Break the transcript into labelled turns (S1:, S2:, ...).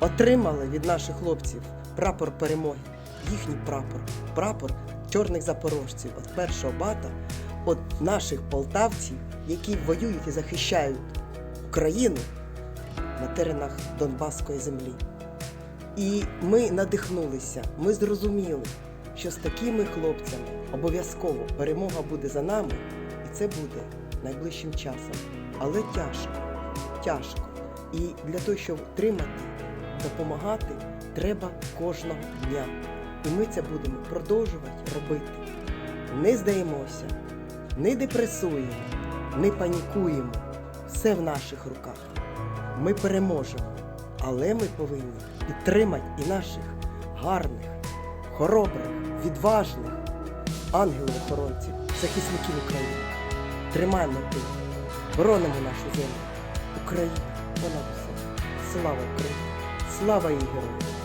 S1: отримали від наших хлопців прапор перемоги, їхній прапор, прапор чорних запорожців, від першого бата, від наших полтавців, які воюють і захищають Україну на теренах Донбаської землі. І ми надихнулися, ми зрозуміли, що з такими хлопцями обов'язково перемога буде за нами, і це буде найближчим часом. Але тяжко, тяжко. І для того, щоб тримати, допомагати, треба кожного дня. І ми це будемо продовжувати робити. Не здаємося, не депресуємо, не панікуємо. Все в наших руках. Ми переможемо. Але ми повинні підтримати і наших гарних, хоробрих, відважних ангелів-охоронців, захисників України. Тримаємо тих, боронимо нашу землю. Україна понад усе. Слава Україні! Слава її героям! Дякую.